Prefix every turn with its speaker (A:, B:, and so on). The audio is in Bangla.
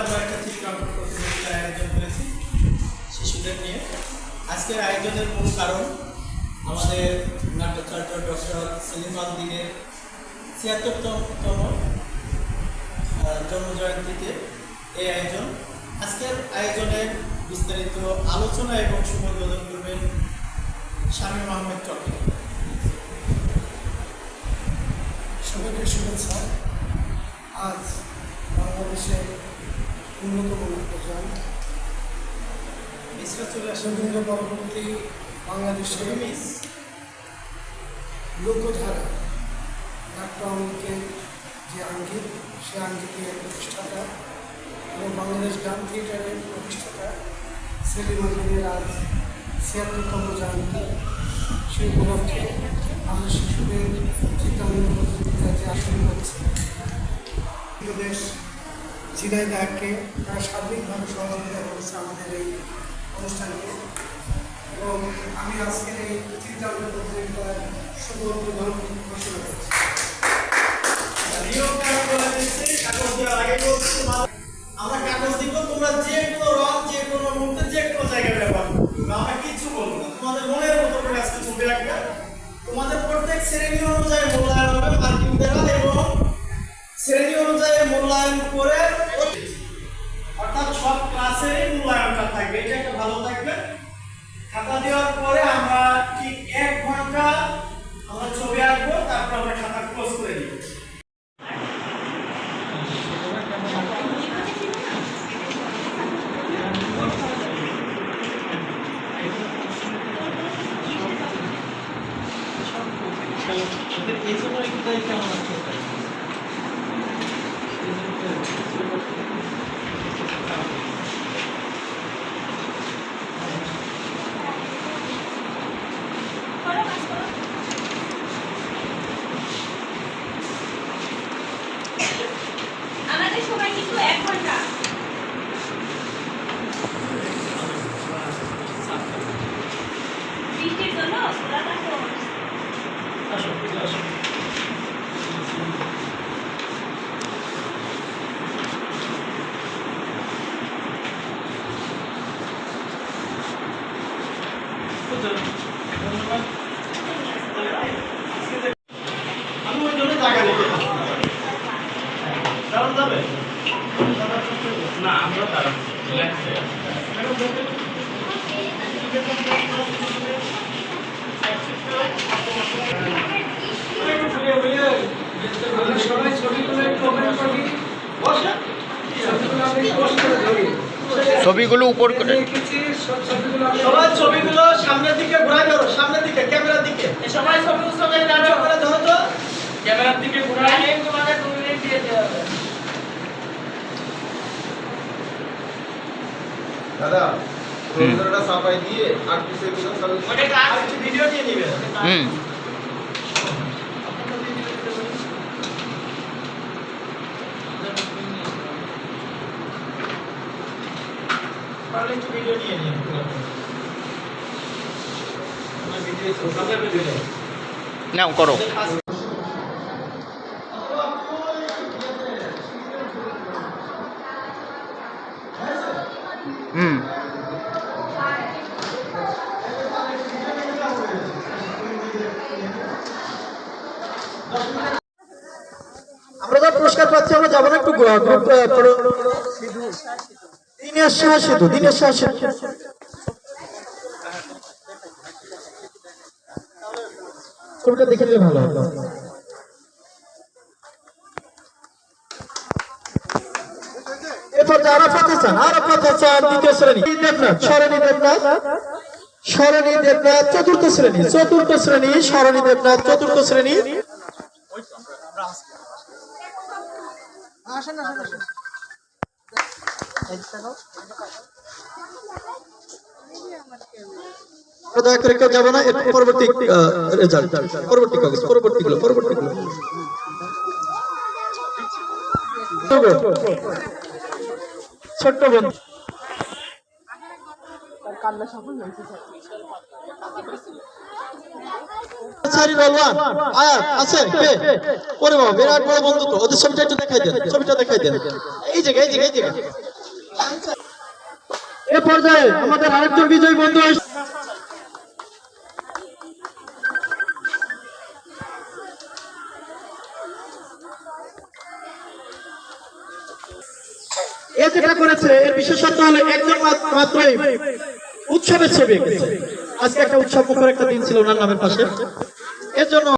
A: আমরা একটা প্রতিযোগিতার আয়োজন করেছি শিশুদের নিয়ে আজকের আয়োজনের মূল কারণ আমাদের নাট্যচার্য ডক্টর সেলিম আলদিনের ছিয়াত্তরতম জন্মজয়ন্তীতে এই আয়োজন আজকের আয়োজনের বিস্তারিত আলোচনা এবং সুবোধন করবেন শামীম আহমেদ চক্র
B: সবাইকে শুভেচ্ছা। আজ বাংলাদেশে অন্যতম নাট্যজন
A: মিশ্রা চলে আসেন
B: পরবর্তী বাংলাদেশের
A: মিস।
B: লোকধারা নাট্য অঙ্কের যে আঙ্গিক সে আঙ্গিকের প্রতিষ্ঠাতা এবং বাংলাদেশ গ্রাম থিয়েটারের প্রতিষ্ঠাতা সেলিম আলমের আজ ছিয়াত্তরতম জয়ন্তী। সেই উপলক্ষে আমরা শিশুদের চিত্রাঙ্গন প্রতিযোগিতা যে আসন হচ্ছে প্রদেশ ঝিনাইদাহকে তারা সার্বিকভাবে সহযোগিতা করেছে আমাদের এই অনুষ্ঠানকে। এবং আমি আজকের এই চিত্রাঙ্গন প্রতিযোগিতার শুভ উদ্বোধন ঘোষণা
A: আমরা কাগজ দিব, তোমরা যে কোনো রং, যে কোনো মুহূর্তে, যে কোনো জায়গায় ব্যবহার করবে আমরা বলব তোমাদের মনের মতো করে আজকে ছবি রাখবে। তোমাদের প্রত্যেক শ্রেণি অনুযায়ী মূল্যায়ন করে অর্থাৎ সব ক্লাসেরই মূল্যায়নটা থাকবে। এটা একটা ভালো থাকবে। খাতা দেওয়ার পরে আমরা ঠিক এক ঘণ্টা আমরা ছবি আঁকবো, তারপর আমরা খাতা ক্লোজ করে দিব এই জন্য কেমন আছে
C: আমাদের সময় কিন্তু এক ঘণ্টা বৃষ্টির জন্য খোলা থাকো
A: আসো আসো আমি ওই জন্য টাকা দাঁড়ান যাবে না আমরা দাঁড়ান
B: আমরা সবাই ছবিগুলো একটু ওপেন করি ছবিগুলো আমি পোস্ট করে ধরি
D: ছবিগুলো উপর করে।
A: সবাই ছবিগুলো সামনের দিকে ঘুরাই ধরো সামনের দিকে ক্যামেরার দিকে। সবাই ছবি ধরো তো। ক্যামেরার দিকে ঘুরাই। তোমাদের
E: সাফাই দিয়ে আর
A: ভিডিও নিয়ে
D: হুম।
A: পারলে একটু ভিডিও নিয়ে ভিডিও
D: নাও করো। হুম।
A: আমরা যা পুরস্কার পাচ্ছি, আমরা যাব না একটু গ্রুপ দিনের শাহ সেতু দিনের শাহ সেতু। ছবিটা দেখে নিলে ভালো দেবনাথ, চতুর্থ শ্রেণি চতুর্থ শ্রেণি, সরণী দেবনাথ, চতুর্থ শ্রেণি। দয়া করে কেউ যাবে না পরবর্তী রেজাল্ট পরবর্তী কাগজ পরবর্তী গুলো পরবর্তী গুলো। ছোট্ট বন্ধু
C: কান্না সফল হয়েছে
F: আনসারি রলওয়ান আয়াত, আছে, কে? ওরে বাবা, বিরাট বড় ওদের ছবিটা একটু দেখাই দেন, ছবিটা দেখাই দেন। এই জায়গায় এই জায়গায় এই জায়গায়। এ পর্যায়ে আমাদের আরেকজন বিজয়ী বন্ধু এ যেটা করেছে, এর বিশেষত্ব হলো একজন মাত্রই উৎসবের ছবি এঁকেছে। আজকে একটা উৎসব মুখর একটা দিন ছিল ওনার নামের পাশে। এর জন্য